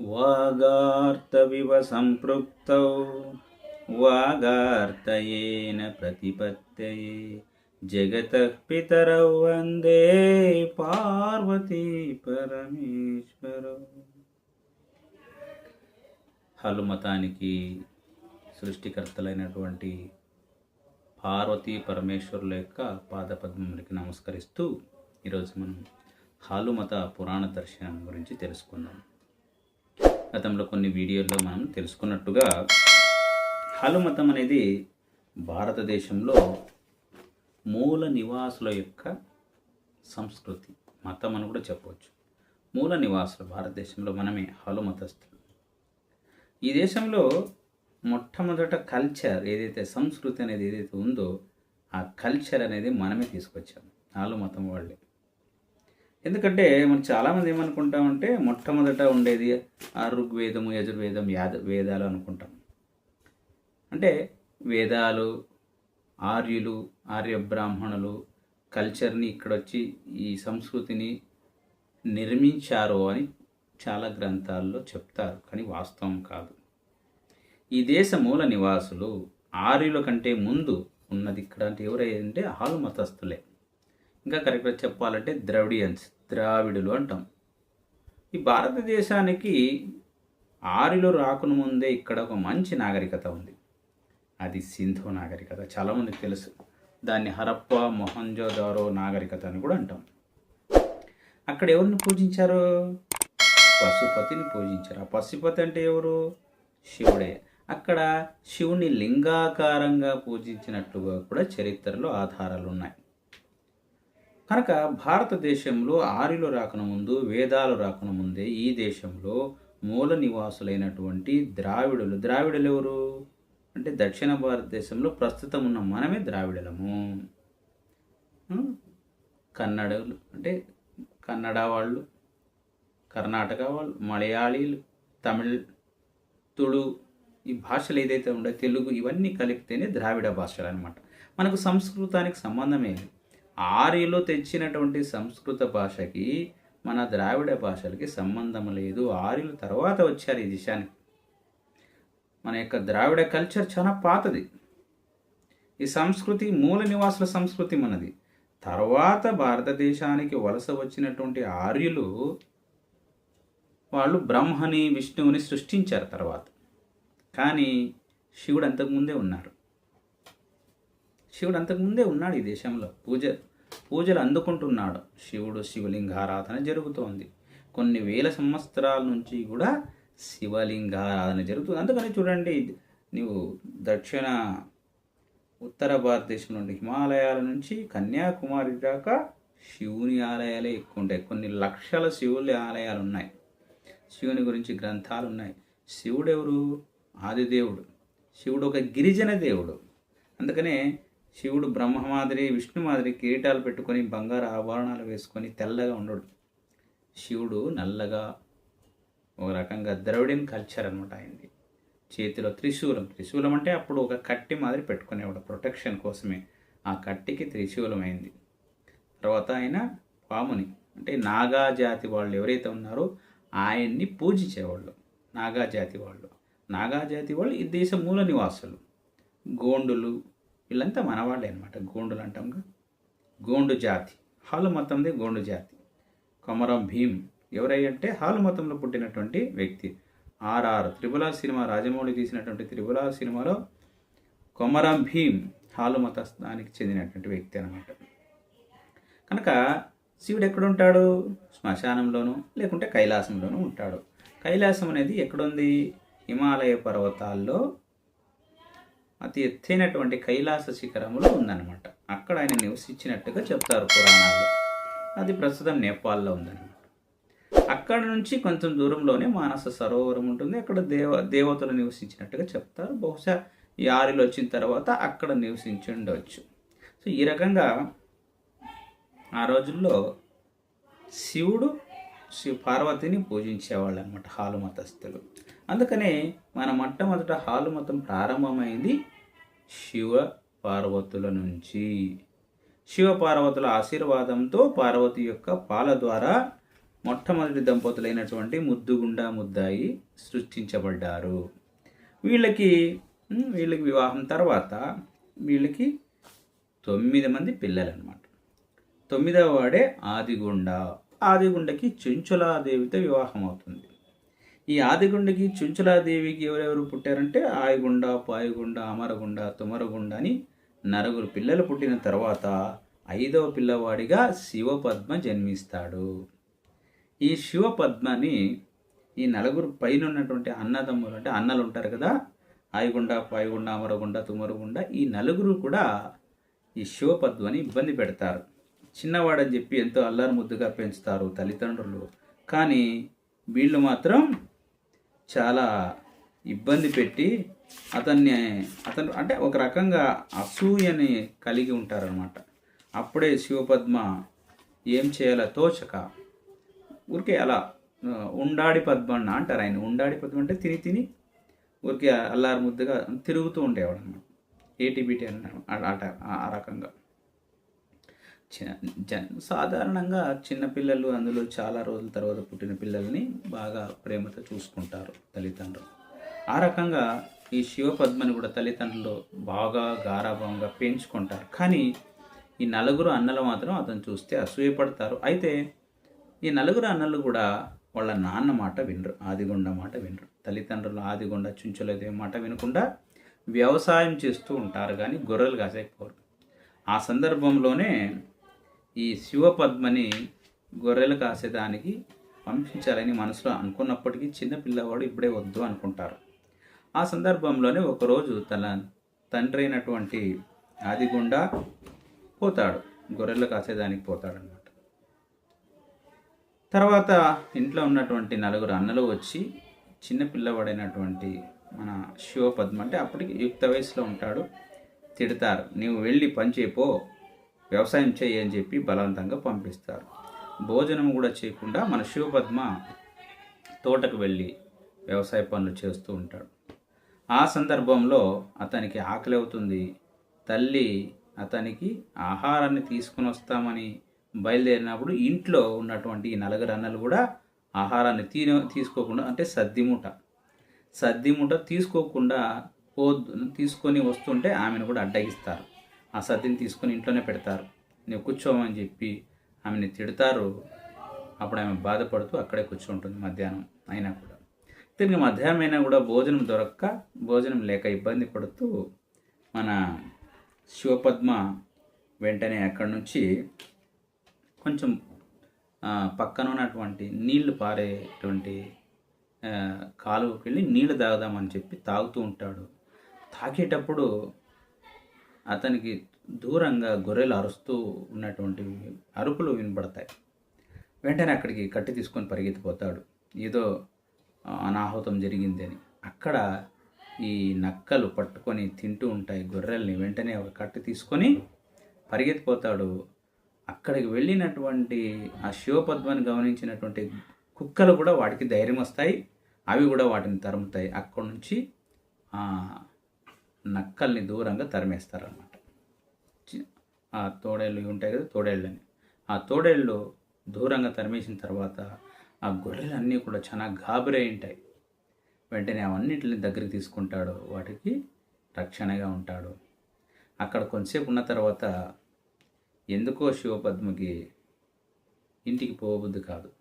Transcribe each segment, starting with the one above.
వాగార్తవివ సంపృక్తౌ వాగార్తయేన ప్రతిపత్తయే. జగత పితరౌ వందే పార్వతీ పరమేశ్వరౌ. హలుమతానికి సృష్టికర్తలైనటువంటి పార్వతీ పరమేశ్వరుల యొక్క పాదపద్మములకి నమస్కరిస్తూ ఈరోజు మనం హాలుమత పురాణ దర్శనం గురించి తెలుసుకుందాం. గతంలో కొన్ని వీడియోల్లో మనం తెలుసుకున్నట్టుగా హాలుమతం అనేది భారతదేశంలో మూల నివాసుల యొక్క సంస్కృతి. మతం అని కూడా చెప్పవచ్చు. మూల నివాసులు భారతదేశంలో మనమే హాలుమతస్థులు ఈ దేశంలో మొట్టమొదట కల్చర్ ఏదైతే సంస్కృతి అనేది ఏదైతే ఉందో ఆ కల్చర్ అనేది మనమే తీసుకొచ్చాం నాలుగు మతం వాళ్ళే. ఎందుకంటే మనం చాలామంది ఏమనుకుంటామంటే మొట్టమొదట ఉండేది ఆ ఋగ్వేదము యజుర్వేదం యాద వేదాలు అనుకుంటాం. అంటే వేదాలు ఆర్యులు ఆర్య బ్రాహ్మణులు కల్చర్ని ఇక్కడ వచ్చి ఈ సంస్కృతిని నిర్మించారు అని చాలా గ్రంథాల్లో చెప్తారు కానీ వాస్తవం కాదు. ఈ దేశ మూల నివాసులు ఆర్యుల కంటే ముందు ఉన్నది ఇక్కడ అంటే ఎవరైంటే ఆలు మతస్థులే. ఇంకా కరెక్ట్గా చెప్పాలంటే ద్రవిడియన్స్. ద్రావిడులు అంటాం. ఈ భారతదేశానికి ఆరిలో రాకముందే ముందే ఇక్కడ ఒక మంచి నాగరికత ఉంది. అది సింధు నాగరికత. చాలామందికి తెలుసు. దాన్ని హరప్ప మొహంజోదారో నాగరికత అని కూడా అంటాం. అక్కడ ఎవరిని పూజించారు? పశుపతిని పూజించారు. ఆ పశుపతి అంటే ఎవరు? శివుడే. అక్కడ శివుని లింగాకారంగా పూజించినట్టుగా కూడా చరిత్రలో ఆధారాలు ఉన్నాయి కనుక భారతదేశంలో ఆర్యులు రాకన ముందు వేదాలు రాకన ముందే ఈ దేశంలో మూల నివాసులైనటువంటి ద్రావిడులు ద్రావిడులు ఎవరు? అంటే దక్షిణ భారతదేశంలో ప్రస్తుతం ఉన్న మనమే ద్రావిడలము. కన్నడలు అంటే కన్నడ వాళ్ళు కర్ణాటక వాళ్ళు మలయాళీలు తమిళ్ తుళు ఈ భాషలు ఏదైతే ఉండే తెలుగు ఇవన్నీ కలిపితేనే ద్రావిడ భాషలు అనమాట మనకు సంస్కృతానికి సంబంధమే లేదు. ఆర్యులు తెచ్చినటువంటి సంస్కృత భాషకి మన ద్రావిడ భాషలకి సంబంధం లేదు. ఆర్యుల తర్వాత వచ్చారు ఈ దేశానికి. మన యొక్క ద్రావిడ కల్చర్ చాలా పాతది. ఈ సంస్కృతి మూల నివాసుల సంస్కృతి మనది. తర్వాత భారతదేశానికి వలస వచ్చినటువంటి ఆర్యులు వాళ్ళు బ్రహ్మని విష్ణువుని సృష్టించారు తర్వాత. కానీ శివుడు అంతకుముందే ఉన్నారు. శివుడు అంతకుముందే ఉన్నాడు ఈ దేశంలో. పూజ పూజలు అందుకుంటున్నాడు. శివుడు శివలింగారాధన జరుగుతోంది. కొన్ని వేల సంవత్సరాల నుంచి కూడా శివలింగారాధన జరుగుతుంది. అందుకని చూడండి నీవు దక్షిణ ఉత్తర భారతదేశం నుండి హిమాలయాల నుంచి కన్యాకుమారి దాకా శివుని ఆలయాలే ఎక్కువ ఉంటాయి. కొన్ని లక్షల శివుని ఆలయాలు ఉన్నాయి. శివుని గురించి గ్రంథాలు ఉన్నాయి. శివుడెవరు? ఆదిదేవుడు. శివుడు ఒక గిరిజన దేవుడు. అందుకనే శివుడు బ్రహ్మ మాదిరి విష్ణు మాదిరి కిరీటాలు పెట్టుకొని బంగారు ఆభరణాలు వేసుకొని తెల్లగా ఉండడు. శివుడు నల్లగా ఒక రకంగా ద్రవిడియన్ కల్చర్ అనమాట అయింది చేతిలో త్రిశూలం. త్రిశూలం అంటే అప్పుడు ఒక కట్టి మాదిరి పెట్టుకునేవాడు. ప్రొటెక్షన్ కోసమే ఆ కట్టికి త్రిశూలం అయింది. తర్వాత ఆయన పాముని అంటే నాగా జాతి వాళ్ళు ఎవరైతే ఉన్నారో ఆయన్ని పూజించేవాళ్ళు. నాగా జాతి వాళ్ళు. నాగా జాతి వాళ్ళు ఈ దేశ మూల నివాసులు. గోండులు వీళ్ళంతా మనవాళ్ళే అనమాట గోండులు అంటాంగా గోండు జాతి. హాలు మతంది గోండు జాతి. కొమరం భీమ్ ఎవరయ్యంటే హాలు మతంలో పుట్టినటువంటి వ్యక్తి. ఆర్ఆర్ త్రిపుల సినిమా రాజమౌళి తీసినటువంటి త్రిపుల సినిమాలో కొమరం భీమ్ హాలు మతస్థానికి చెందినటువంటి వ్యక్తి అనమాట కనుక శివుడు ఎక్కడుంటాడు? శ్మశానంలోనూ లేకుంటే కైలాసంలోనూ ఉంటాడు. కైలాసం అనేది ఎక్కడుంది? హిమాలయ పర్వతాల్లో అతి ఎత్తైనటువంటి కైలాస శిఖరములో ఉందన్నమాట. అక్కడ ఆయన నివసించినట్టుగా చెప్తారు పురాణాల్లో. అది ప్రస్తుతం నేపాల్లో ఉందన్నమాట. అక్కడ నుంచి కొంచెం దూరంలోనే మానస సరోవరం ఉంటుంది. అక్కడ దేవ దేవతలు నివసించినట్టుగా చెప్తారు. బహుశా ఈ వచ్చిన తర్వాత అక్కడ నివసించి ఉండవచ్చు సో ఈ రకంగా ఆ రోజుల్లో శివుడు శివ పార్వతిని పూజించేవాళ్ళు అనమాట హాలు మతస్థులు. అందుకనే మన మొట్టమొదట హాలు మతం ప్రారంభమైంది శివ పార్వతుల నుంచి. శివ పార్వతుల ఆశీర్వాదంతో పార్వతి యొక్క పాల ద్వారా మొట్టమొదటి దంపతులైనటువంటి ముద్దుగుండా ముద్దాయి సృష్టించబడ్డారు. వీళ్ళకి వీళ్ళకి వివాహం తర్వాత వీళ్ళకి తొమ్మిది మంది పిల్లలు అనమాట తొమ్మిదవ వాడే ఆదిగుండ. ఆదిగుండకి చెంచులాదేవితో వివాహం అవుతుంది ఈ ఆదిగుండకి చుంచులాదేవికి ఎవరెవరు పుట్టారంటే ఆయిగుండ పాయిగుండ అమరగుండ తుమరగుండ అని నలుగురు పిల్లలు పుట్టిన తర్వాత ఐదవ పిల్లవాడిగా శివపద్మ జన్మిస్తాడు. ఈ శివపద్మని ఈ నలుగురు పైన ఉన్నటువంటి అన్నదమ్ములు అంటే అన్నలు ఉంటారు కదా ఆయిగుండ పాయిగుండ అమరగుండ తుమరుగుండ ఈ నలుగురు కూడా ఈ శివపద్మని ఇబ్బంది పెడతారు. చిన్నవాడని చెప్పి ఎంతో అల్లారు ముద్దుగా పెంచుతారు తల్లిదండ్రులు. కానీ వీళ్ళు మాత్రం చాలా ఇబ్బంది పెట్టి అతన్ని అతను అంటే ఒక రకంగా అసూయని కలిగి ఉంటారనమాట అప్పుడే శివపద్మ ఏం చేయాలో తోచక ఊరికే అలా ఉండాడి ఉండాడి పద్మన్న అంటారు ఆయన. ఉండాడి పద్మ అంటే తిని తిని ఊరికే అల్లారు ముద్దుగా తిరుగుతూ ఉండేవాడు అనమాట ఏటీబీటీ అన్నారు ఆ- ఆ- రకంగా. సాధారణంగా చిన్నపిల్లలు అందులో చాలా రోజుల తర్వాత పుట్టిన పిల్లల్ని బాగా ప్రేమతో చూసుకుంటారు తల్లిదండ్రులు. ఆ రకంగా ఈ శివపద్మని కూడా తల్లిదండ్రులు బాగా గారాభంగా పెంచుకుంటారు. కానీ ఈ నలుగురు అన్నలు మాత్రం అతను చూస్తే అసూయపడతారు. అయితే ఈ నలుగురు అన్నలు కూడా వాళ్ళ నాన్న మాట వినరు ఆదిగొండ మాట వినరు. తల్లిదండ్రులు ఆదిగొండ చుంచులదే మాట వినకుండా వ్యవసాయం చేస్తూ ఉంటారు కానీ గొర్రెలు కాసేకపోరు ఆ సందర్భంలోనే ఈ శివపద్మని గొర్రెలు కాసేదానికి పంపించాలని మనసులో అనుకున్నప్పటికీ చిన్న పిల్లవాడు ఇప్పుడే వద్దు అనుకుంటారు. ఆ సందర్భంలోనే ఒకరోజు తన తండ్రి అయినటువంటి ఆదిగుండ పోతాడు. గొర్రెలు కాసేదానికి పోతాడనమాట తర్వాత ఇంట్లో ఉన్నటువంటి నలుగురు అన్నలు వచ్చి చిన్న పిల్లవాడైనటువంటి మన శివపద్మ అంటే అప్పటికి యుక్త వయసులో ఉంటాడు. తిడతారు. నీవు వెళ్ళి పని చేయపో వ్యవసాయం చేయి అని చెప్పి బలవంతంగా పంపిస్తారు. భోజనం కూడా చేయకుండా మన శివపద్మ తోటకు వెళ్ళి వ్యవసాయ పనులు చేస్తూ ఉంటాడు. ఆ సందర్భంలో అతనికి ఆకలి అవుతుంది. తల్లి అతనికి ఆహారాన్ని తీసుకుని వస్తామని బయలుదేరినప్పుడు ఇంట్లో ఉన్నటువంటి ఈ నలుగురు అన్నలు కూడా ఆహారాన్ని తీ తీసుకోకుండా అంటే సద్దిమూట సద్దిమూట తీసుకోకుండా పో తీసుకొని వస్తుంటే ఆమెను కూడా అడ్డగిస్తారు. ఆ సద్దిని తీసుకొని ఇంట్లోనే పెడతారు. నువ్వు కూర్చోమని చెప్పి ఆమెని తిడతారు. అప్పుడు ఆమె బాధపడుతూ అక్కడే కూర్చుంటుంది మధ్యాహ్నం అయినా కూడా. తిరిగి మధ్యాహ్నం అయినా కూడా భోజనం దొరక్క భోజనం లేక ఇబ్బంది పడుతూ మన శివపద్మ వెంటనే అక్కడి నుంచి కొంచెం పక్కన ఉన్నటువంటి నీళ్ళు పారేటువంటి కాలువకి వెళ్ళి నీళ్ళు తాగుదామని చెప్పి తాగుతూ ఉంటాడు. తాగేటప్పుడు అతనికి దూరంగా గొర్రెలు అరుస్తూ ఉన్నటువంటి అరుపులు వినపడతాయి వెంటనే అక్కడికి కట్టి తీసుకొని పరిగెత్తిపోతాడు. ఏదో అనాహుతం జరిగిందని అక్కడ ఈ నక్కలు పట్టుకొని తింటూ ఉంటాయి గొర్రెల్ని. వెంటనే ఒక కట్టు తీసుకొని పరిగెత్తిపోతాడు. అక్కడికి వెళ్ళినటువంటి ఆ శివపద్మని గమనించినటువంటి కుక్కలు కూడా వాటికి ధైర్యం వస్తాయి. అవి కూడా వాటిని తరుముతాయి. అక్కడి నుంచి నక్కల్ని దూరంగా తరిమేస్తారన్నమాట. ఆ తోడేళ్ళు ఉంటాయి కదా తోడేళ్ళని. ఆ తోడేళ్ళు దూరంగా తరిమేసిన తర్వాత ఆ గొర్రెలన్నీ కూడా చాలా గాబరే ఉంటాయి. వెంటనే అవన్నిటిని దగ్గరికి తీసుకుంటాడు వాటికి రక్షణగా ఉంటాడు. అక్కడ కొంతసేపు ఉన్న తర్వాత ఎందుకో శివపద్మకి ఇంటికి పోబుద్ది కాదు.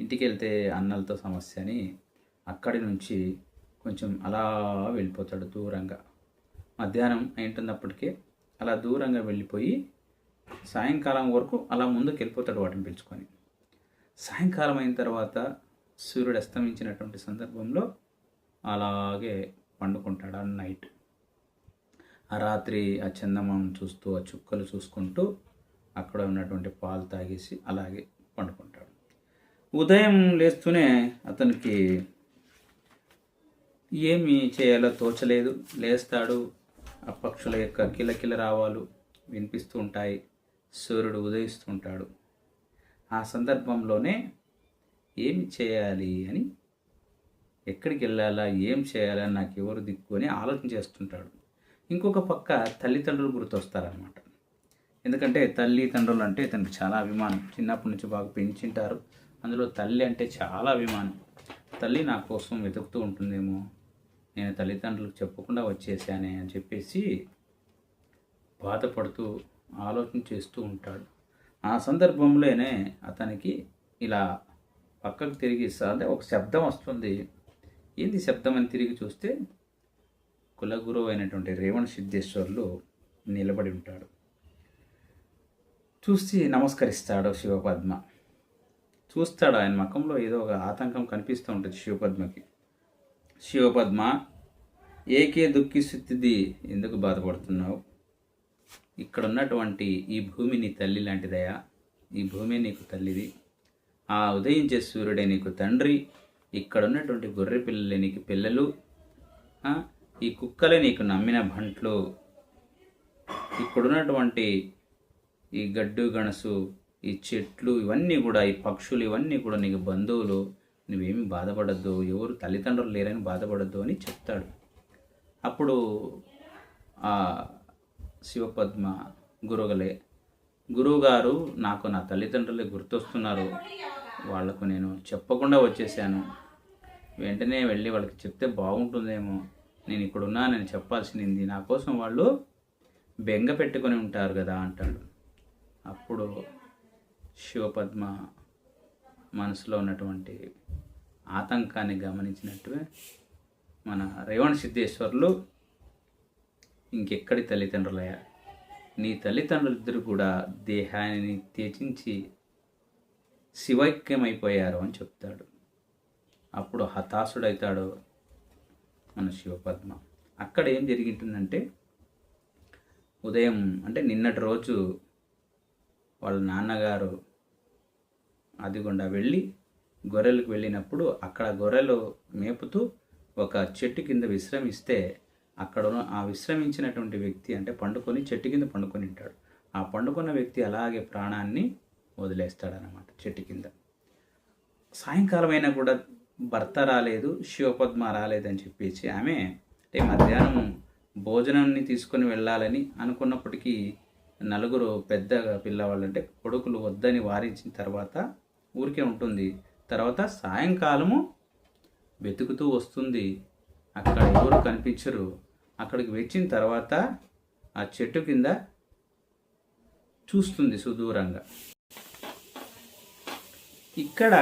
ఇంటికి వెళ్తే అన్నలతో సమస్య అని అక్కడి నుంచి కొంచెం అలా వెళ్ళిపోతాడు దూరంగా. మధ్యాహ్నం అయింటున్నప్పటికే అలా దూరంగా వెళ్ళిపోయి సాయంకాలం వరకు అలా ముందుకు వెళ్ళిపోతాడు వాటిని పిలుచుకొని. సాయంకాలం అయిన తర్వాత సూర్యుడు అస్తమించినటువంటి సందర్భంలో అలాగే పండుకుంటాడు ఆ నైట్. ఆ రాత్రి ఆ చందమామ చూస్తూ ఆ చుక్కలు చూసుకుంటూ అక్కడ ఉన్నటువంటి పాలు తాగేసి అలాగే పండుకుంటాడు. ఉదయం లేస్తూనే అతనికి ఏమి చేయాలో తోచలేదు. లేస్తాడు. ఆ పక్షుల యొక్క కిలకిల రావాలు వినిపిస్తూ ఉంటాయి. సూర్యుడు ఉదయిస్తుంటాడు ఆ సందర్భంలోనే ఏమి చేయాలి అని ఎక్కడికి వెళ్ళాలా ఏం చేయాలా నాకు ఎవరు దిక్కు అని ఆలోచన చేస్తుంటాడు. ఇంకొక పక్క తల్లిదండ్రులు గుర్తొస్తారనమాట ఎందుకంటే తల్లిదండ్రులు అంటే తనకు చాలా అభిమానం. చిన్నప్పటి నుంచి బాగా పెంచింటారు. అందులో తల్లి అంటే చాలా అభిమానం. తల్లి నా కోసం వెతుకుతూ ఉంటుందేమో నేను తల్లిదండ్రులకు చెప్పకుండా వచ్చేసానే అని చెప్పేసి బాధపడుతూ ఆలోచన చేస్తూ ఉంటాడు. ఆ సందర్భంలోనే అతనికి ఇలా పక్కకు తిరిగి అంటే ఒక శబ్దం వస్తుంది. ఏంది శబ్దం అని తిరిగి చూస్తే కులగురు అయినటువంటి రేవణ సిద్ధేశ్వర్లు నిలబడి ఉంటాడు. చూసి నమస్కరిస్తాడు శివపద్మ. చూస్తాడు ఆయన ముఖంలో ఏదో ఒక ఆతంకం కనిపిస్తూ ఉంటుంది శివపద్మకి. శివపద్మ ఏకే దుఃఖిస్తుంది ఎందుకు బాధపడుతున్నావు? ఇక్కడ ఉన్నటువంటి ఈ భూమి నీ తల్లి లాంటిదయా? ఈ భూమి నీకు తల్లిది. ఆ ఉదయించే సూర్యుడే నీకు తండ్రి. ఇక్కడ ఉన్నటువంటి గొర్రె పిల్లలే నీకు పిల్లలు. ఈ కుక్కలే నీకు నమ్మిన బంట్లు. ఇక్కడున్నటువంటి ఈ గడ్డు గణసు ఈ చెట్లు ఇవన్నీ కూడా ఈ పక్షులు ఇవన్నీ కూడా నీకు బంధువులు. నువ్వేమి బాధపడద్దు ఎవరు తల్లిదండ్రులు లేరని బాధపడద్దు అని చెప్తాడు. అప్పుడు ఆ శివపద్మ గురుగలే గురువుగారు నాకు నా తల్లిదండ్రులే గుర్తొస్తున్నారు. వాళ్ళకు నేను చెప్పకుండా వచ్చేసాను వెంటనే వెళ్ళి వాళ్ళకి చెప్తే బాగుంటుందేమో. నేను ఇక్కడ నేను చెప్పాల్సింది నా కోసం వాళ్ళు బెంగ పెట్టుకొని ఉంటారు కదా అంటాడు. అప్పుడు శివపద్మ మనసులో ఉన్నటువంటి ఆతంకాన్ని గమనించినట్టుగా మన రేవణ సిద్ధేశ్వర్లు ఇంకెక్కడి తల్లిదండ్రులయ్యా? నీ తల్లిదండ్రులిద్దరు కూడా దేహాన్ని త్యజించి శివైక్యమైపోయారు అని చెప్తాడు. అప్పుడు హతాశుడవుతాడు మన శివపద్మ. అక్కడ ఏం జరిగింటుందంటే ఉదయం అంటే నిన్నటి రోజు వాళ్ళ నాన్నగారు అది గుండా వెళ్ళి గొర్రెలకు వెళ్ళినప్పుడు అక్కడ గొర్రెలు మేపుతూ ఒక చెట్టు కింద విశ్రమిస్తే అక్కడ ఆ విశ్రమించినటువంటి వ్యక్తి అంటే పండుకొని చెట్టు కింద పండుకొని ఉంటాడు ఆ పండుకున్న వ్యక్తి అలాగే ప్రాణాన్ని వదిలేస్తాడనమాట చెట్టు కింద. సాయంకాలం అయినా కూడా భర్త రాలేదు శివపద్మ రాలేదని చెప్పేసి ఆమె అంటే మధ్యాహ్నం భోజనాన్ని తీసుకొని వెళ్ళాలని అనుకున్నప్పటికీ నలుగురు పెద్ద పిల్లవాళ్ళు అంటే కొడుకులు వద్దని వారించిన తర్వాత ఊరికే ఉంటుంది. తర్వాత సాయంకాలము వెతుకుతూ వస్తుంది. అక్కడ ఎవరు కనిపించరు. అక్కడికి వచ్చిన తర్వాత ఆ చెట్టు కింద చూస్తుంది సుదూరంగా. ఇక్కడ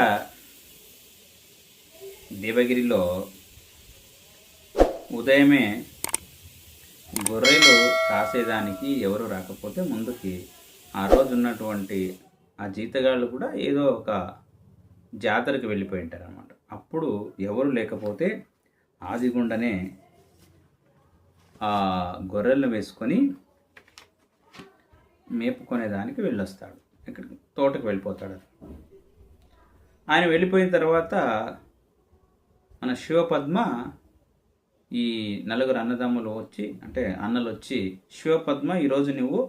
దేవగిరిలో ఉదయమే గొర్రెలు కాసేదానికి ఎవరు రాకపోతే ముందుకి ఆ రోజు ఉన్నటువంటి ఆ జీతగాళ్ళు కూడా ఏదో ఒక జాతరకు వెళ్ళిపోయి ఉంటారు అనమాట అప్పుడు ఎవరు లేకపోతే ఆదిగుండనే ఆ గొర్రెలను వేసుకొని మేపుకునేదానికి వెళ్ళొస్తాడు. ఇక్కడ తోటకు వెళ్ళిపోతాడు ఆయన వెళ్ళిపోయిన తర్వాత మన శివపద్మ ఈ నలుగురు అన్నదమ్ములు వచ్చి అంటే అన్నలు వచ్చి శివపద్మ ఈరోజు నువ్వు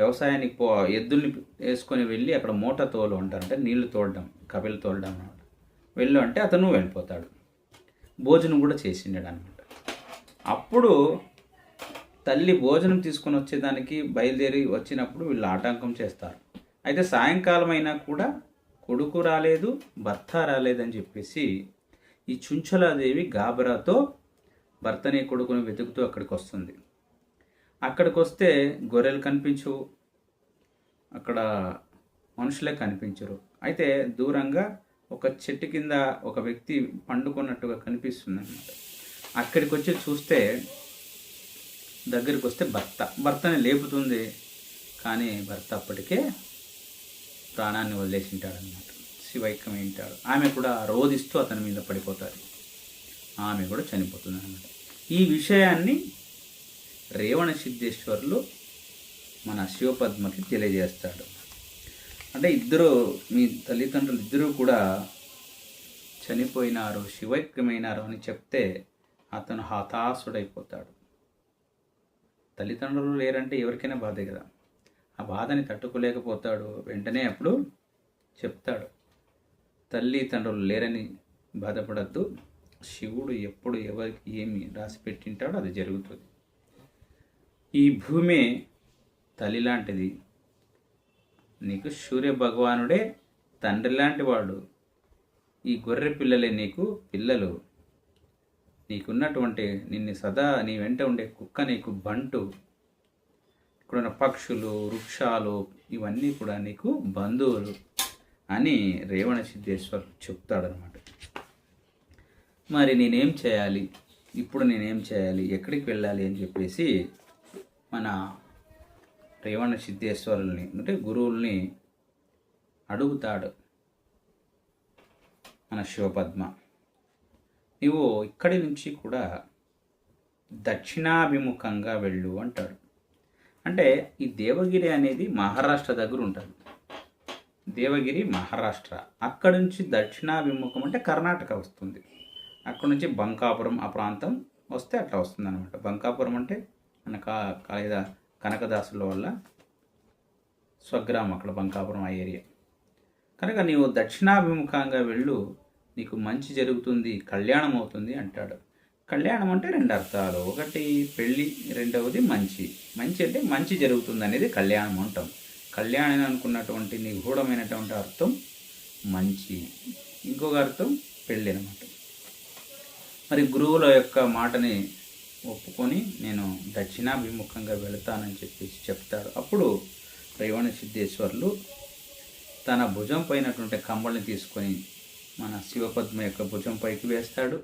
వ్యవసాయానికి పో ఎద్దుల్ని వేసుకొని వెళ్ళి అక్కడ మూట తోలు అంటారు. అంటే నీళ్ళు తోడడం కపిలు తోలడం అనమాట వెళ్ళు అంటే అతను వెళ్ళిపోతాడు. భోజనం కూడా చేసిండాడు అనమాట అప్పుడు తల్లి భోజనం తీసుకొని వచ్చేదానికి బయలుదేరి వచ్చినప్పుడు వీళ్ళు ఆటంకం చేస్తారు. అయితే సాయంకాలం అయినా కూడా కొడుకు రాలేదు భర్త రాలేదని చెప్పేసి ఈ చుంచలాదేవి గాబరాతో భర్తని కొడుకుని వెతుకుతూ అక్కడికి వస్తుంది. అక్కడికి వస్తే గొర్రెలు కనిపించవు. అక్కడ మనుషులే కనిపించరు. అయితే దూరంగా ఒక చెట్టు కింద ఒక వ్యక్తి పండుకున్నట్టుగా కనిపిస్తుంది అనమాట అక్కడికి వచ్చి చూస్తే దగ్గరికి వస్తే భర్త. భర్తని లేపుతుంది. కానీ భర్త అప్పటికే ప్రాణాన్ని వదిలేసి ఉంటాడనమాట శివైక్యం ఏంటాడు ఆమె కూడా రోధిస్తూ అతని మీద పడిపోతారు ఆమె కూడా చనిపోతుంది అనమాట ఈ విషయాన్ని రేవణ సిద్ధేశ్వర్లు మన శివపద్మకి తెలియజేస్తాడు. అంటే ఇద్దరు మీ తల్లిదండ్రులు ఇద్దరూ కూడా చనిపోయినారు శివైక్యమైనారు అని చెప్తే అతను హతాశుడైపోతాడు. తల్లిదండ్రులు లేరంటే ఎవరికైనా బాధే కదా. ఆ బాధని తట్టుకోలేకపోతాడు. వెంటనే అప్పుడు చెప్తాడు తల్లిదండ్రులు లేరని బాధపడద్దు. శివుడు ఎప్పుడు ఎవరికి ఏమి రాసి పెట్టింటాడో అది జరుగుతుంది. ఈ భూమి తల్లి లాంటిది. నీకు సూర్య భగవానుడే తండ్రి లాంటి వాడు. ఈ గొర్రె పిల్లలే నీకు పిల్లలు. నీకున్నటువంటి నిన్ను సదా నీ వెంట ఉండే కుక్క నీకు బంటు. ఇక్కడున్న పక్షులు వృక్షాలు ఇవన్నీ కూడా నీకు బంధువులు అని రేవణ సిద్ధేశ్వర్ చెప్తాడనమాట మరి నేనేం చేయాలి? ఇప్పుడు నేనేం చేయాలి? ఎక్కడికి వెళ్ళాలి అని చెప్పేసి మన రేవణ సిద్ధేశ్వరుల్ని అంటే గురువుల్ని అడుగుతాడు మన శివపద్మ. నీవు ఇక్కడి నుంచి కూడా దక్షిణాభిముఖంగా వెళ్ళు అంటాడు. అంటే ఈ దేవగిరి అనేది మహారాష్ట్ర దగ్గర ఉంటుంది. దేవగిరి మహారాష్ట్ర. అక్కడి నుంచి దక్షిణాభిముఖం అంటే కర్ణాటక వస్తుంది. అక్కడ నుంచి బంకాపురం ఆ ప్రాంతం వస్తే అట్లా వస్తుంది అనమాట బంకాపురం అంటే కనక కా కనకదాసుల వల్ల స్వగ్రామం అక్కడ బంకాపురం ఆ ఏరియా. కనుక నీవు దక్షిణాభిముఖంగా వెళ్ళు నీకు మంచి జరుగుతుంది కళ్యాణం అవుతుంది అంటాడు. కళ్యాణం అంటే రెండు అర్థాలు. ఒకటి పెళ్ళి రెండవది మంచి. మంచి అంటే మంచి జరుగుతుంది అనేది కళ్యాణం అంటాం. కళ్యాణం అనుకున్నటువంటి నిగూఢమైనటువంటి అర్థం మంచి. ఇంకొక అర్థం పెళ్ళి అనమాట మరి గురువుల యొక్క మాటని ఒప్పుకొని నేను దక్షిణాభిముఖంగా వెళతానని చెప్పేసి చెప్తాడు అప్పుడు రేవణ సిద్ధేశ్వర్లు తన భుజం పైనటువంటి కంబళని తీసుకొని మన శివపద్మ యొక్క భుజం పైకి వేస్తాడు.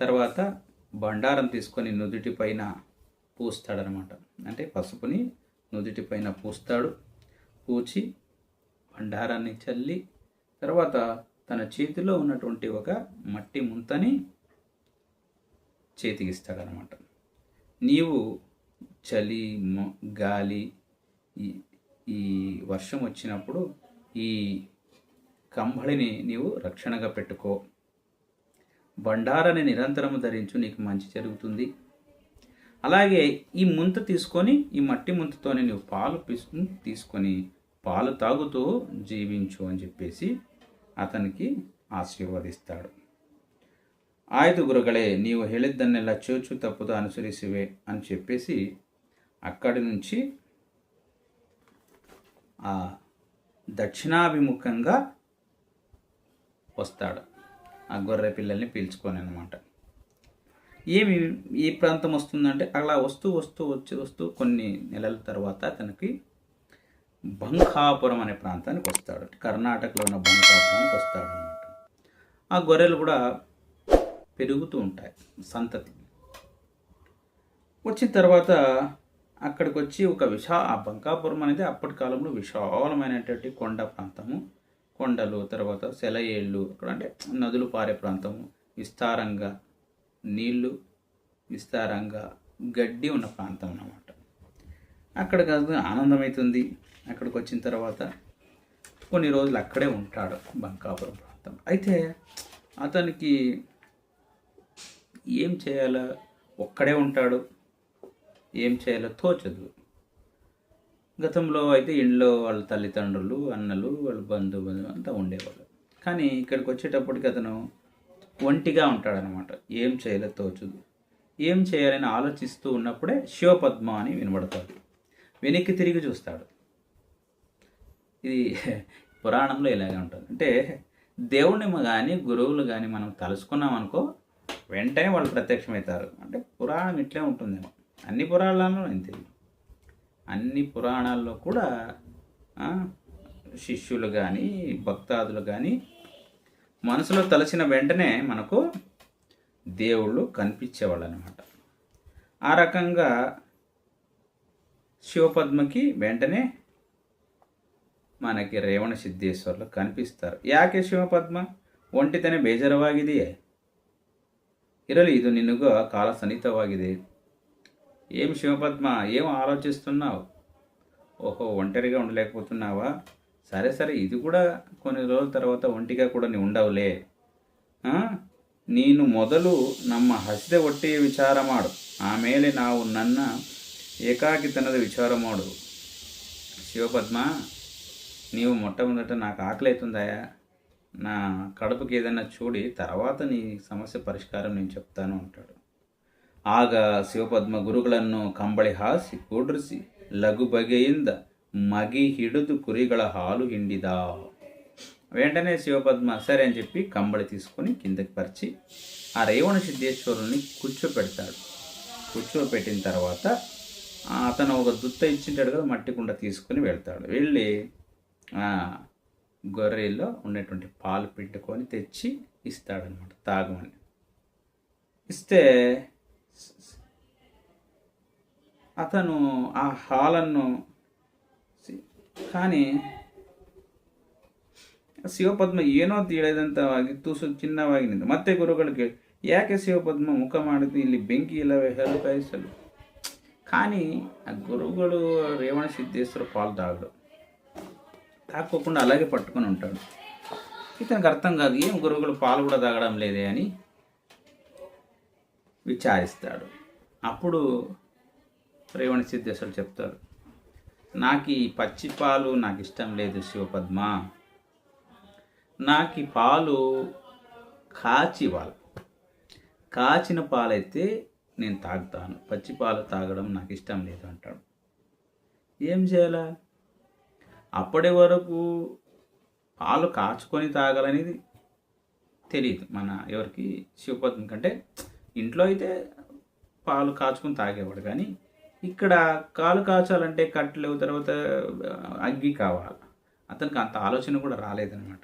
తర్వాత బండారం తీసుకొని నుదుటి పైన పూస్తాడనమాట. అంటే పసుపుని నుదుటి పైన పూస్తాడు. పూచి బండారాన్ని చల్లి తర్వాత తన చేతిలో ఉన్నటువంటి ఒక మట్టి ముంతని చేతికిస్తాడనమాట. నీవు చలి గాలి ఈ వర్షం వచ్చినప్పుడు ఈ కంబళిని నీవు రక్షణగా పెట్టుకో. బండారాన్ని నిరంతరము ధరించు నీకు మంచి జరుగుతుంది. అలాగే ఈ ముంత తీసుకొని ఈ మట్టి ముంతతోనే నువ్వు పాలు పిసు తీసుకొని పాలు తాగుతూ జీవించు అని చెప్పేసి అతనికి ఆశీర్వదిస్తాడు. ಆಯ್ತು ಗುರುಗಳೇ ನೀವು ಹೇಳಿದ್ದನ್ನೆಲ್ಲ ಚೂಚು ತಪ್ಪದು ಅನುಸರಿಸುವೆ అని చెప్పేసి అక్కడి నుంచి ఆ దక్షిణాభిముఖంగా వస్తాడు ఆ గొర్రె పిల్లల్ని పీల్చుకొని అనమాట ఏమి ఈ ప్రాంతం వస్తుందంటే అలా వస్తూ వస్తూ వచ్చి వస్తూ కొన్ని నెలల తర్వాత తనకి బంకాపురం అనే ప్రాంతానికి వస్తాడు కర్ణాటకలో ఉన్న బంకాపురానికి వస్తాడు అనమాట ఆ గొర్రెలు కూడా పెరుగుతూ ఉంటాయి సంతతి. వచ్చిన తర్వాత అక్కడికి వచ్చి ఒక విశా ఆ బంకాపురం అనేది అప్పటి కాలంలో విశాలమైనటువంటి కొండ ప్రాంతము. కొండలు తర్వాత సెలయేళ్ళు అక్కడ అంటే నదులు పారే ప్రాంతము. విస్తారంగా నీళ్ళు విస్తారంగా గడ్డి ఉన్న ప్రాంతం అన్నమాట. అక్కడ కాదు ఆనందమవుతుంది అక్కడికి వచ్చిన తర్వాత కొన్ని రోజులు అక్కడే ఉంటాడు బంకాపురం ప్రాంతం. అయితే అతనికి ఏం చేయాలో? ఒక్కడే ఉంటాడు. ఏం చేయాలో తోచదు. గతంలో అయితే ఇంట్లో వాళ్ళ తల్లిదండ్రులు అన్నలు వాళ్ళ బంధువులు అంతా ఉండేవాళ్ళు. కానీ ఇక్కడికి వచ్చేటప్పటికి అతను ఒంటిగా ఉంటాడనమాట ఏం చేయాలో తోచదు. ఏం చేయాలని ఆలోచిస్తూ ఉన్నప్పుడే శివపద్మ అని వినబడతాడు. వెనక్కి తిరిగి చూస్తాడు. ఇది పురాణంలో ఇలాగే ఉంటుంది. అంటే దేవుణ్ణి కానీ గురువులు కానీ మనం తలుసుకున్నాం అనుకో వెంటనే వాళ్ళు ప్రత్యక్షమవుతారు అంటే పురాణం ఇట్లే ఉంటుందేమో అన్ని పురాణాల్లో ఇంతే అన్ని పురాణాల్లో కూడా ఆ, శిష్యులు కానీ భక్తాదులు కానీ మనసులో తలచిన వెంటనే మనకు దేవుళ్ళు కనిపించేవాళ్ళు అనమాట ఆ రకంగా శివపద్మకి వెంటనే మనకి ರೇವಣ ಸಿದ್ದೇಶ್ವರಲು ಕನಿಪಿಸ್ತಾರೆ ಯಾಕೆ ಶಿವಪದ್ಮ ಒಂಟಿತನೇ ಬೇಜಾರವಾಗಿದೆಯೇ ಇರಲಿ ಇದು ನಿನಗೂ ಕಾಲ ಸನ್ನಿಹಿತವಾಗಿದೆ ఏం శివపద్మ ఏం ఆలోచిస్తున్నావు ఓహో ఒంటరిగా ఉండలేకపోతున్నావా సరే సరే ఇది కూడా కొన్ని రోజుల తర్వాత ఒంటిగా కూడా నీ ఉండవులే ಆ? ನೀನು ಮೊದಲು ನಮ್ಮ ಹಸಿದ ಹೊಟ್ಟೆಯ ವಿಚಾರ ಮಾಡು ಆಮೇಲೆ ನಾವು ನನ್ನ ಏಕಾಕಿತನದ ವಿಚಾರ ಮಾಡು శివపద్మ నీవు మొట్టమొదట నాకు ఆకలి అవుతుందాయా నా కడుపుకి ఏదైనా చూడి తర్వాత నీ సమస్య పరిష్కారం నేను చెప్తాను అంటాడు ಆಗ ಶಿವಪದ್ಮ ಗುರುಗಳನ್ನು ಕಂಬಳಿ ಹಾಸಿ ಕೂಡ್ರಿಸಿ ಲಘು ಬಗೆಯಿಂದ ಮಗಿ ಹಿಡಿದು ಕುರಿಗಳ ಹಾಲು ಹಿಂಡಿದ వెంటనే శివపద్మ సరే అని చెప్పి కంబళి తీసుకొని కిందకి పరిచి ఆ రేవణ సిద్ధేశ్వరుని కూర్చోపెడతాడు కూర్చోపెట్టిన తర్వాత ఆ అతను ఒక దుత్త ఇచ్చింటాడు కదా మట్టి కుండ తీసుకొని వెళ్తాడు వెళ్ళి ఆ గొర్రెల్లో ఉన్నటువంటి పాలు పిండుకొని తెచ్చి ఇస్తాడనమాట తాగమని ఇస్తే అతను ఆ హాలన్ను కానీ ಶಿವಪದ್ಮ ಏನೋ ತಿಳಿದಂತ ಆಗಿ ತುಸು ಚಿನ್ನವಾಗಿನಿಂದ ಮತ್ತೆ ಗುರುಗಳಿಗೆ ಯಾಕೆ ಶಿವಪದ್ಮ ಮುಖ ಮಾಡಿದ್ದು ಇಲ್ಲಿ ಬೆಂಕಿ ಇಲ್ಲವೇ ಹೇಳು ಕಾಯಿಸಲು ಕಾನಿ ಆ ಗುರುಗಳು ರೇವಣ ಸಿದ್ದೇಶ್ವರ ಪಾಲ್ದಾಗಲು తాక్కోకుండా అలాగే పట్టుకొని ఉంటాడు. ఇతనికి అర్థం కాదు ఏం గురువుಗಳು పాలు కూడా తాగడం లేదే అని విచారిస్తాడు. అప్పుడు రేవణ సిద్ధేశ్వరుడు చెప్తారు నాకు ఈ పచ్చి పాలు నాకు ఇష్టం లేదు శివపద్మ. నాకు ఈ పాలు కాచి ఇవ్వాలి. కాచిన పాలైతే నేను తాగుతాను. పచ్చి పాలు తాగడం నాకు ఇష్టం లేదు అంటాడు. ఏం చేయాలా? అప్పటి వరకు పాలు కాచుకొని తాగాలనేది తెలియదు మన ఎవరికి శివపద్మ కంటే. ఇంట్లో అయితే పాలు కాచుకొని తాగేవాడు కానీ ఇక్కడ కాలు కాచాలంటే కట్టలు తర్వాత అగ్గి కావాలి. అతనికి అంత ఆలోచన కూడా రాలేదన్నమాట.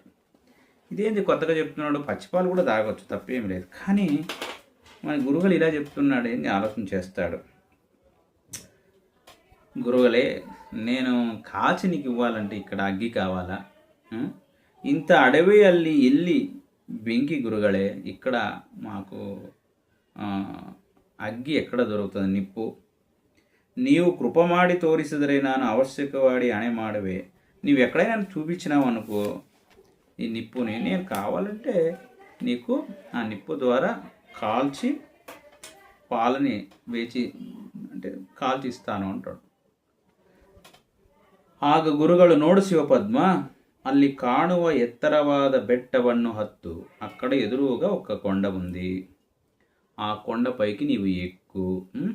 ఇదేంటి కొత్తగా చెప్తున్నాడు పచ్చిపాలు కూడా తాగొచ్చు తప్పేం లేదు. కానీ మన గురువులు ఇలా చెప్తున్నాడు ఏంది ఆలోచన చేస్తాడు. గురువులే నేను కాచి నీకు ఇవ్వాలంటే ఇక్కడ అగ్గి కావాలా? ఇంత అడవి అల్లి ఎల్లి బెంకి గురగలే ఇక్కడ మాకు అగ్గి ఎక్కడ దొరుకుతుంది? నిప్పు. నీవు కృపమాడి తోరిసిదరే నాను ఆవశ్యకవాడి అనే మాడవే. నీవు ఎక్కడైనా చూపించినావు అనుకో ఈ నిప్పుని నేను కావాలంటే నీకు ఆ నిప్పు ద్వారా కాల్చి పాలని వేచి అంటే కాల్చి ఇస్తాను అంటాడు. ಆಗ ಗುರುಗಳು ನೋಡು ಶಿವಪದ್ಮ ಅಲ್ಲಿ ಕಾಣುವ ಎತ್ತರವಾದ ಬೆಟ್ಟವನ್ನು ಹತ್ತು అక్కడ ఎదురుగా ఒక కొండ ఉంది ఆ కొండపైకి నీవు ఎక్కు ఉం?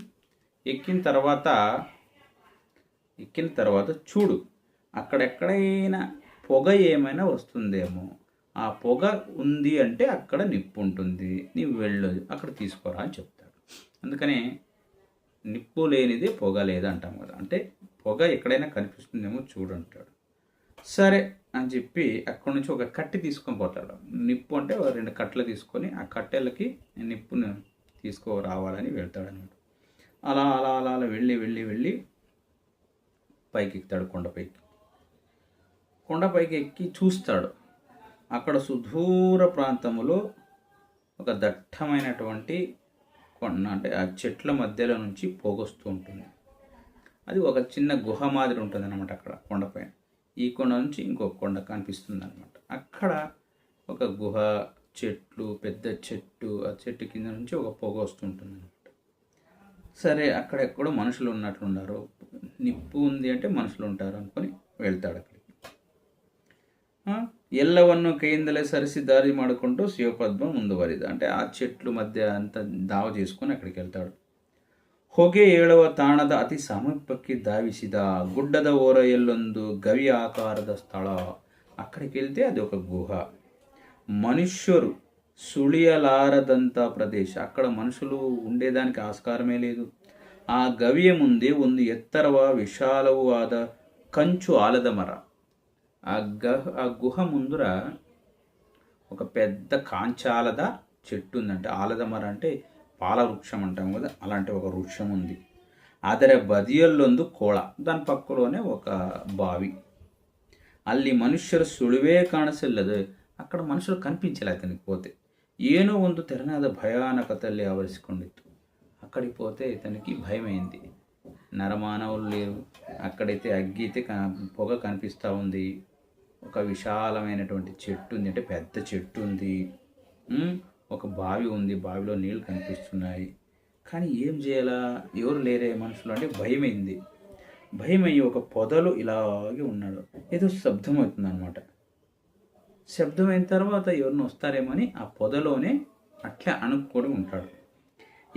ఎక్కిన తర్వాత ఎక్కిన తర్వాత చూడు అక్కడెక్కడైనా పొగ ఏమైనా వస్తుందేమో ఆ పొగ ఉంది అంటే అక్కడ నిప్పు ఉంటుంది నీవు వెళ్ళు అక్కడ తీసుకోరా అని చెప్తాడు అందుకనే నిప్పు లేనిది పొగ లేదు అంటాం కదా అంటే పొగ ఎక్కడైనా కనిపిస్తుందేమో చూడు అంటాడు సరే అని చెప్పి అక్కడి నుంచి ఒక కట్టి తీసుకొని పోతాడు. నిప్పు అంటే ఒక రెండు కట్టెలు తీసుకొని ఆ కట్టెలకి నిప్పును తీసుకో రావాలని వెళ్తాడు అనమాట అలా అలా అలా అలా వెళ్ళి వెళ్ళి వెళ్ళి పైకి ఎక్కుతాడు కొండపైకి కొండపైకి ఎక్కి చూస్తాడు. అక్కడ సుదూర ప్రాంతంలో ఒక దట్టమైనటువంటి కొండ అంటే ఆ చెట్ల మధ్యలో నుంచి పొగొస్తూ ఉంటుంది. అది ఒక చిన్న గుహ మాదిరి ఉంటుంది అనమాట అక్కడ కొండపైన ఈ కొండ నుంచి ఇంకో కొండ కనిపిస్తుంది అనమాట అక్కడ ఒక గుహ చెట్లు పెద్ద చెట్టు ఆ చెట్టు కింద నుంచి ఒక పొగ వస్తుంటుంది అనమాట సరే అక్కడ ఎక్కడో మనుషులు ఉన్నట్లున్నారు నిప్పు ఉంది అంటే మనుషులు ఉంటారు అనుకొని వెళ్తాడు అక్కడికి. ఎల్లవన్నో కేందలే సరిసి దారి మాడుకుంటూ శివపద్మం ముందు వరిద. అంటే ఆ చెట్లు మధ్య అంతా దావ చేసుకొని అక్కడికి వెళ్తాడు. ಹೊಗೆ ಏಳುವ ತಾಣದ ಅತಿ ಸಮೀಪಕ್ಕೆ ಧಾವಿಸಿದ ಗುಡ್ಡದ ಓರೆಯಲ್ಲೊಂದು ಗವಿ ಆಕಾರದ ಸ್ಥಳ. అక్కడికి వెళ్తే అది ఒక గుహ మనుష్యురు సుళియలారదంత ప్రదేశ అక్కడ మనుషులు ఉండేదానికి ఆస్కారమే లేదు ಆ ಗವಿಯ ಮುಂದೆ ಒಂದು ಎತ್ತರವ ವಿಶಾಲವೂ ಆದ ಕಂಚು ಆಲದ ಮರ. ಆ ಗಹ ఆ గుహ ముందర ఒక పెద్ద కాంచాలద చెట్టు ఉందంటే ఆలద మర అంటే పాల వృక్షం అంటాం కదా అలాంటి ఒక వృక్షం ఉంది అదే బదియల్లొందు కోళ దాని పక్కలోనే ఒక బావి. అల్లి మనుష్యులు ಸುಳಿವೇ కానసెల్లదు అక్కడ మనుషులు కనిపించలే అతనికి పోతే. ఏనో ఉందో తెరనాద భయానక తల్లి ಆವರಿಸಿಕೊಂಡಿತ್ತು అక్కడికి పోతే ఇతనికి భయమైంది. నరమానవులు లేరు. అక్కడైతే అగ్గి అయితే పొగ కనిపిస్తూ ఉంది. ఒక విశాలమైనటువంటి చెట్టు ఉంది. అంటే పెద్ద చెట్టు ఉంది. ఒక బావి ఉంది బావిలో నీళ్ళు కనిపిస్తున్నాయి. కానీ ఏం చేయాలా? ఎవరు లేరే మనుషులు అంటే భయమైంది. భయమయ్యి ఒక పొదలు ఇలాగే ఉన్నాడు. ఏదో శబ్దం అవుతుంది అనమాట శబ్దం అయిన తర్వాత ఎవరిని వస్తారేమని ఆ పొదలోనే అట్లా అనుకుని ఉంటాడు.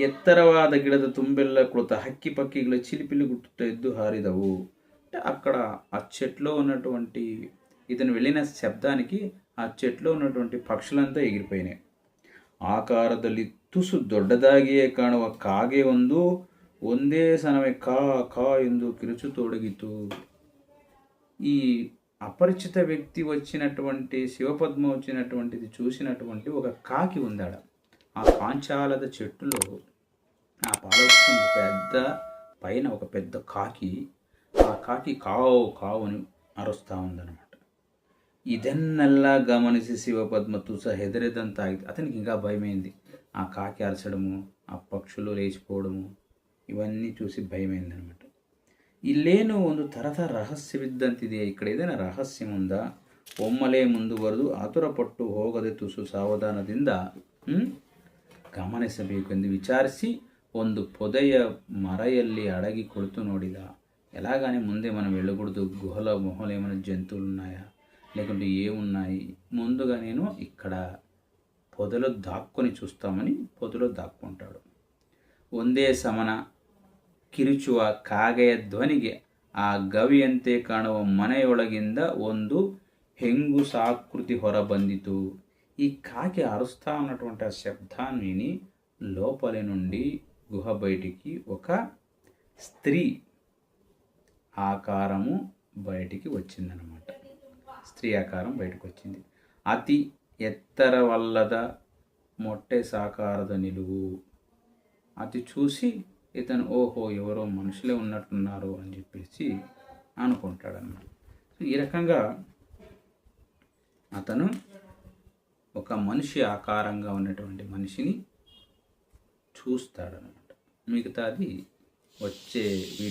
ఎత్తరవాద గిడద ತುಂಬೆಲ್ಲ ಕುಳಿತ హక్కి ಪಕ್ಕಿಗಳ చిలిపిల్లి ಗುಟ್ಟುತ್ತ ఎద్దు హారిదవు. అంటే అక్కడ ఆ చెట్లో ఉన్నటువంటి ఇతను వెళ్ళిన శబ్దానికి ఆ చెట్లో ఉన్నటువంటి పక్షులంతా ఎగిరిపోయినాయి. ಆಕಾರದಲ್ಲಿ ತುಸು ದೊಡ್ಡದಾಗಿಯೇ ಕಾಣುವ ಕಾಗೆ ಒಂದು ಒಂದೇ ಸನವೇ ಕಾ ಕಾ ಎಂದು ಕಿರುಚುತೊಡಗಿತು ఈ అపరిచిత వ్యక్తి వచ్చినటువంటి శివపద్మ వచ్చినటువంటిది చూసినటువంటి ఒక కాకి ఉందాడ ఆ కాంచాలద చెట్టులో ఆ పాలవృక్షం పెద్ద పైన ఒక పెద్ద కాకి ఆ కాకి కావు కావు అని అరుస్తూ ఉందన్నమాట ಇದನ್ನೆಲ್ಲ ಗಮನಿಸಿ ಶಿವಪದ್ಮ ತುಸ ಹೆದರಿದಂತಾಗಿದೆ ಅತನಿಗೆ ಹಿಂಗ ಭಯಮೈಂದು ಆ ಕಾಕಿ ಅರಸಡಮು ಆ ಪಕ್ಷುಲು ರೇಚಿಪೋಡಮು ಇವನ್ನೀ ಚೂಸಿ ಭಯಮೈಂದು ಅನ್ಬಿಟ್ಟು ಇಲ್ಲೇನು ಒಂದು ಥರದ ರಹಸ್ಯವಿದ್ದಂತಿದೆ. ಈ ಕಡೆ ಇದೇನ ರಹಸ್ಯ ಮುಂದ? ಒಮ್ಮಲೇ ಮುಂದುವರೆದು ಆತುರಪಟ್ಟು ಹೋಗದೆ ತುಸು ಸಾವಧಾನದಿಂದ ಗಮನಿಸಬೇಕು ಎಂದು ವಿಚಾರಿಸಿ ಒಂದು ಪೊದೆಯ ಮರೆಯಲ್ಲಿ ಅಡಗಿ ಕುಳಿತು ನೋಡಿದ. ಎಲ್ಲಾಗಾನೆ ಮುಂದೆ ಮನ ವೆಳಗುಡ್ದು ಗುಹಲ ಮೊಹಲೇಮನ ಜಂತುಲು ಉನ್ನಾಯಾ లేకుంటే ఏమున్నాయి ముందుగా నేను ఇక్కడ పొదలో దాక్కొని చూస్తామని పొదలో దాక్కుంటాడు ಒಂದೇ ಸಮನ ಕಿರುಚುವ ಕಾಗೆಯ ಧ್ವನಿಗೆ ಆ ಗವಿಯಂತೆ ಕಾಣುವ ಮನೆಯೊಳಗಿಂದ ಒಂದು ಹೆಂಗುಸಾಕೃತಿ ಹೊರಬಂದಿತು ఈ కాకి అరుస్తా ఉన్నటువంటి ఆ శబ్దాన్ని విని లోపలి నుండి గుహ బయటికి ఒక స్త్రీ ఆకారము బయటికి వచ్చిందనమాట స్త్రీ ఆకారం బయటకు వచ్చింది అతి ఎత్తర వల్లద మొట్టె సాకారద నిలువు. అది చూసి ఇతను ఓహో ఎవరో మనుషులే ఉన్నట్టున్నారు అని చెప్పేసి అనుకుంటాడన్నమాట. సో ఈ రకంగా అతను ఒక మనిషి ఆకారంగా ఉన్నటువంటి మనిషిని చూస్తాడనమాట మిగతాది వచ్చే వీడియో